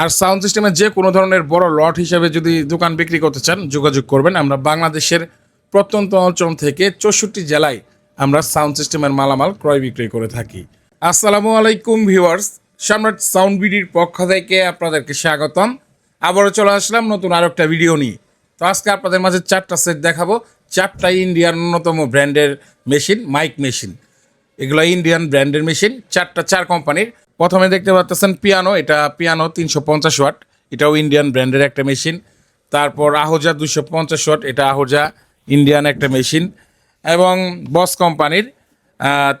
আর sound সিস্টেমের যে কোনো ধরনের বড় লট হিসেবে যদি দোকান বিক্রি করতে চান, যোগাযোগ করবেন। আমরা বাংলাদেশের প্রত্যন্ত অঞ্চল থেকে চৌষট্টি জেলায় আমরা সাউন্ড সিস্টেমের মালামাল ক্রয় বিক্রয় করে থাকি। আসসালামু আলাইকুম ভিউয়ার্স, সম্রাট সাউন্ড বিডির পক্ষ থেকে আপনাদেরকে স্বাগতম। আবারও চলে আসলাম নতুন আরও একটা ভিডিও নিয়ে। তো আজকে আপনাদের মাঝে চারটা সেট দেখাবো। চারটা ইন্ডিয়ার অন্যতম ব্র্যান্ডের মেশিন, মাইক মেশিন। এগুলো ইন্ডিয়ান ব্র্যান্ডের মেশিন, চারটা চার কোম্পানির। প্রথমে দেখতে পাচ্ছেন পিয়ানো, এটা পিয়ানো তিনশো পঞ্চাশ ওয়াট, এটাও ইন্ডিয়ান ব্র্যান্ডের একটা মেশিন তারপর আহোজা দুশো পঞ্চাশ ওয়াট, এটা আহোজা ইন্ডিয়ান একটা মেশিন এবং বস কোম্পানির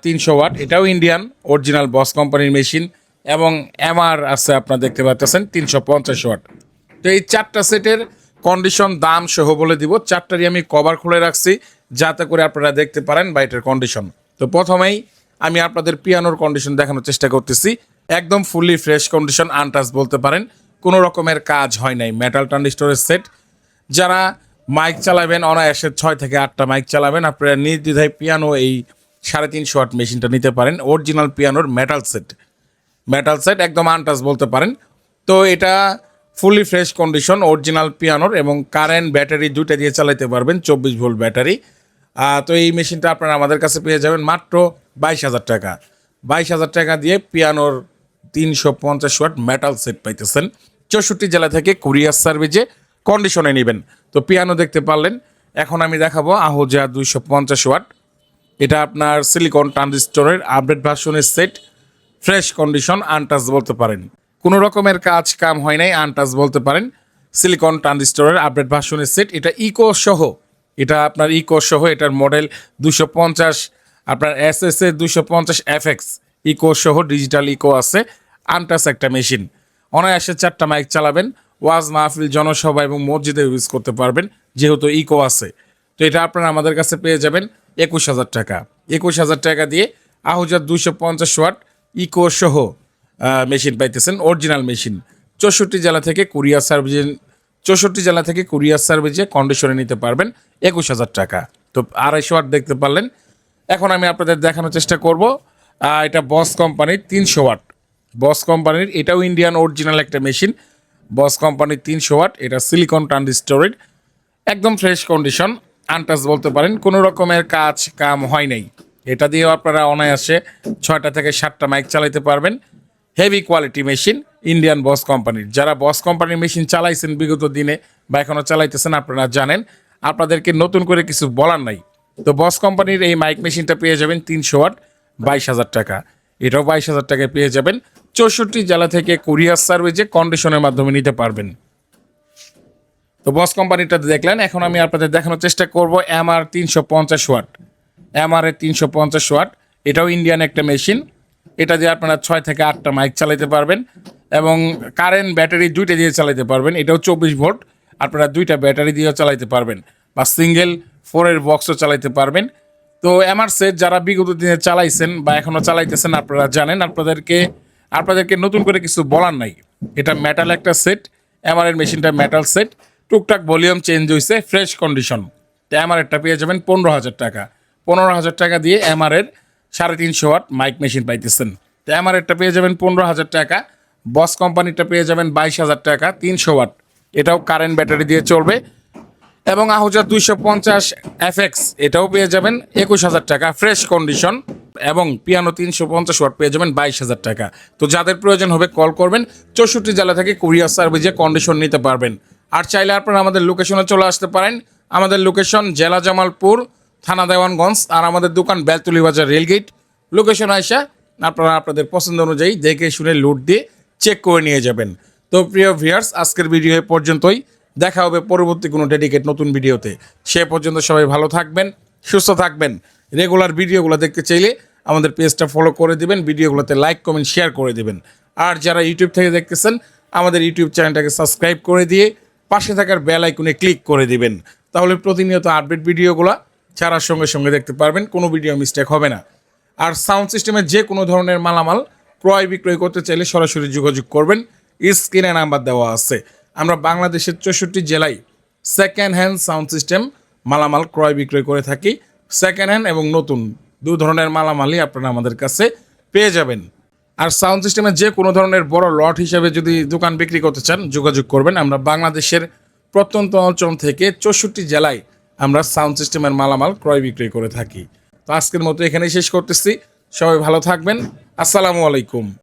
তিনশো ওয়াট, এটাও ইন্ডিয়ান অরিজিনাল বস কোম্পানির মেশিন এবং এমআর আছে, আপনারা দেখতে পাচ্ছেন তিনশো পঞ্চাশ ওয়াট। তো এই চারটা সেটের কন্ডিশন দাম সহ বলে দিব। চারটারই আমি কভার খুলে রাখছি, যাতে করে আপনারা দেখতে পারেন বা এটার কন্ডিশন তো প্রথমেই আমি আপনাদের পিয়ানোর কন্ডিশন দেখানোর চেষ্টা করতেছি। একদম ফুললি ফ্রেশ কন্ডিশন আনটাচ বলতে পারেন। কোনো রকমের কাজ হয় নাই। মেটাল ট্রানজিস্টরের সেট যারা মাইক চালাবেন, অনায়াসে ছয় থেকে আটটা মাইক চালাবেন, আপনারা নির্দ্বিধায় পিয়ানো এই সাড়ে তিনশো ওয়াট মেশিনটা নিতে পারেন। অরিজিনাল পিয়ানোর মেটাল সেট মেটাল সেট একদম আনটাচ বলতে পারেন। তো এটা ফুলি ফ্রেশ কন্ডিশন অরিজিনাল পিয়ানোর এবং কারেন্ট ব্যাটারি দুইটা দিয়ে চালাতে পারবেন, চব্বিশ ভোল্ট ব্যাটারি তো এই মেশিনটা আপনারা আমাদের কাছে পেয়ে যাবেন মাত্র বাইশ হাজার টাকা। বাইশ হাজার টাকা দিয়ে পিয়ানোর তিনশো পঞ্চাশ ওয়াট মেটাল সেট পাইতেছেন। চৌষট্টি জেলা থেকে কুরিয়ার সার্ভিসে কন্ডিশনে নেবেন। তো পিয়ানো দেখতে পারলেন। এখন আমি দেখাবো আহোজা দুইশো পঞ্চাশ ওয়াট। এটা আপনার সিলিকন ট্রানজিস্টরের আপডেট ভার্সনের সেট ফ্রেশ কন্ডিশন আনটাচ বলতে পারেন। কোনো রকমের কাজ কাম হয় নাই আনটাচ বলতে পারেন। সিলিকন ট্রানজিস্টরের আপডেট ভার্সনের সেট এটা ইকো সহ এটা আপনার ইকো সহ এটার মডেল দুশো পঞ্চাশ, আপনার এস এস এ দুশো পঞ্চাশ এফ এক্স ইকো সহ ডিজিটাল ইকো আছে আনটাচ একটা মেশিন অনায়াসে চারটা মাইক চালাবেন, ওয়াজ মাহফিল, জনসভা এবং মসজিদে ইউজ করতে পারবেন, যেহেতু ইকো আছে। তো এটা আপনারা আমাদের কাছে পেয়ে যাবেন একুশ হাজার টাকা। একুশ হাজার টাকা দিয়ে আহুজার দুশো পঞ্চাশ ওয়াট ইকো সহ মেশিন পাইতেছেন অরিজিনাল মেশিন চৌষট্টি জেলা থেকে কুরিয়ার সার্ভিস চৌষট্টি জেলা থেকে কুরিয়ার সার্ভিসে কন্ডিশনে নিতে পারবেন, একুশ হাজার টাকা। তো আড়াইশো ওয়াট দেখতে পারলেন। এখন আমি আপনাদের দেখানোর চেষ্টা করব। এটা বস কোম্পানির তিনশো ওয়াট। বস কোম্পানির, এটাও ইন্ডিয়ান অরিজিনাল একটা মেশিন বস কোম্পানির তিনশো ওয়াট, এটা সিলিকন ট্রানজিস্টরের একদম ফ্রেশ কন্ডিশন আনটাচ বলতে পারেন। কোনো রকমের কাজ, কাম হয় নাই। এটা দিয়েও আপনারা অনায়াসে ছয়টা থেকে সাতটা মাইক চালাতে পারবেন। Heavy quality machine Indian Boss কোম্পানির যারা বস কোম্পানির মেশিন চালাইছেন বিগত দিনে বা এখনও চালাইতেছেন আপনারা জানেন। আপনাদেরকে নতুন করে কিছু বলার নাই। তো বস কোম্পানির এই মাইক মেশিনটা পেয়ে যাবেন তিনশো ওয়াট বাইশ হাজার টাকা। এটাও বাইশ হাজার টাকায় পেয়ে যাবেন। চৌষট্টি জেলা থেকে কুরিয়ার সার্ভিসে কন্ডিশনের মাধ্যমে নিতে পারবেন। তো বস কোম্পানিটা দেখলেন, এখন আমি আপনাদের দেখানোর চেষ্টা করব এমআর তিনশো পঞ্চাশ ওয়াট। এমআর এর তিনশো পঞ্চাশ ওয়াট, এটাও ইন্ডিয়ান একটা মেশিন এটা দিয়ে আপনারা ছয় থেকে আটটা মাইক চালাতে পারবেন এবং কারেন্ট ব্যাটারি দুইটা দিয়ে চালাতে পারবেন, এটাও চব্বিশ ভোল্ট আপনারা দুইটা ব্যাটারি দিয়েও চালাতে পারবেন বা সিঙ্গেল ফোরের বক্সও চালাতে পারবেন। তো এমআর সেট যারা বিগত দিনে চালাইছেন বা এখনও চালাইতেছেন আপনারা জানেন, আপনাদেরকে আপনাদেরকে নতুন করে কিছু বলার নাই। এটা মেটাল একটা সেট এমআর এর মেশিনটা মেটাল সেট টুকটাক ভলিউম চেঞ্জ হয়েছে ফ্রেশ কন্ডিশন তো এমআর এরটা পেয়ে যাবেন পনেরো হাজার টাকা। পনেরো হাজার টাকা দিয়ে এমআর এর সাড়ে তিনশো ওয়াট মাইক মেশিন পাইতেছেন। এরটা পেয়ে যাবেন পনেরো হাজার টাকা, বস কোম্পানিটা পেয়ে যাবেন বাইশ হাজার টাকা, তিনশো ওয়াট। এটাও কারেন্ট ব্যাটারি দিয়ে চলবে। এবং আহুজা দুইশো পঞ্চাশ এফএক্স এটাও পেয়ে যাবেন একুশ হাজার টাকা ফ্রেশ কন্ডিশন এবং পিয়ানো তিনশো পঞ্চাশ ওয়াট পেয়ে যাবেন বাইশ হাজার টাকা। তো যাদের প্রয়োজন হবে কল করবেন, চৌষট্টি জেলা থেকে কুরিয়ার সার্ভিসে কন্ডিশন নিতে পারবেন। আর চাইলে আপনারা আমাদের লোকেশনে চলে আসতে পারেন। আমাদের লোকেশন জেলা জামালপুর থানা দেওয়ানগঞ্জ আর আমাদের দোকান বেলতুলি বাজার রেলগেট। লোকেশন আইসা আপনারা আপনাদের পছন্দ অনুযায়ী দেখে শুনে লুট দিয়ে চেক করে নিয়ে যাবেন। তো প্রিয় ভিয়ার্স আজকের ভিডিও এ পর্যন্তই। দেখা হবে পরবর্তী কোনো ডেডিকেট নতুন ভিডিওতে সে পর্যন্ত সবাই ভালো থাকবেন, সুস্থ থাকবেন। রেগুলার ভিডিওগুলো দেখতে চাইলে আমাদের পেজটা ফলো করে দিবেন ভিডিওগুলোতে লাইক কমেন্ট শেয়ার করে দিবেন। আর যারা ইউটিউব থেকে দেখতেছেন, আমাদের ইউটিউব চ্যানেলটাকে সাবস্ক্রাইব করে দিয়ে পাশে থাকার বেল আইকনে ক্লিক করে দিবেন। তাহলে প্রতিনিয়ত আপডেট ভিডিওগুলো ছাড়ার সঙ্গে সঙ্গে দেখতে পারবেন, কোনো ভিডিও মিস্টেক হবে না। আর সাউন্ড সিস্টেমের যে কোনো ধরনের মালামাল ক্রয় বিক্রয় করতে চাইলে সরাসরি যোগাযোগ করবেন। স্ক্রিনে নাম্বার দেওয়া আছে। আমরা বাংলাদেশের চৌষট্টি জেলায় সেকেন্ড হ্যান্ড সাউন্ড সিস্টেম মালামাল ক্রয় বিক্রয় করে থাকি। সেকেন্ড হ্যান্ড এবং নতুন দু ধরনের মালামালই আপনারা আমাদের কাছে পেয়ে যাবেন। আর সাউন্ড সিস্টেমের যে কোনো ধরনের বড় লট হিসেবে যদি দোকান বিক্রি করতে চান, যোগাযোগ করবেন। আমরা বাংলাদেশের প্রত্যন্ত অঞ্চল থেকে চৌষট্টি জেলায় আমরা সাউন্ড সিস্টেমের মালামাল ক্রয় বিক্রয় করে থাকি। তো আজকের মতো এখানেই শেষ করতেছি। সবাই ভালো থাকবেন। আসসালামু আলাইকুম।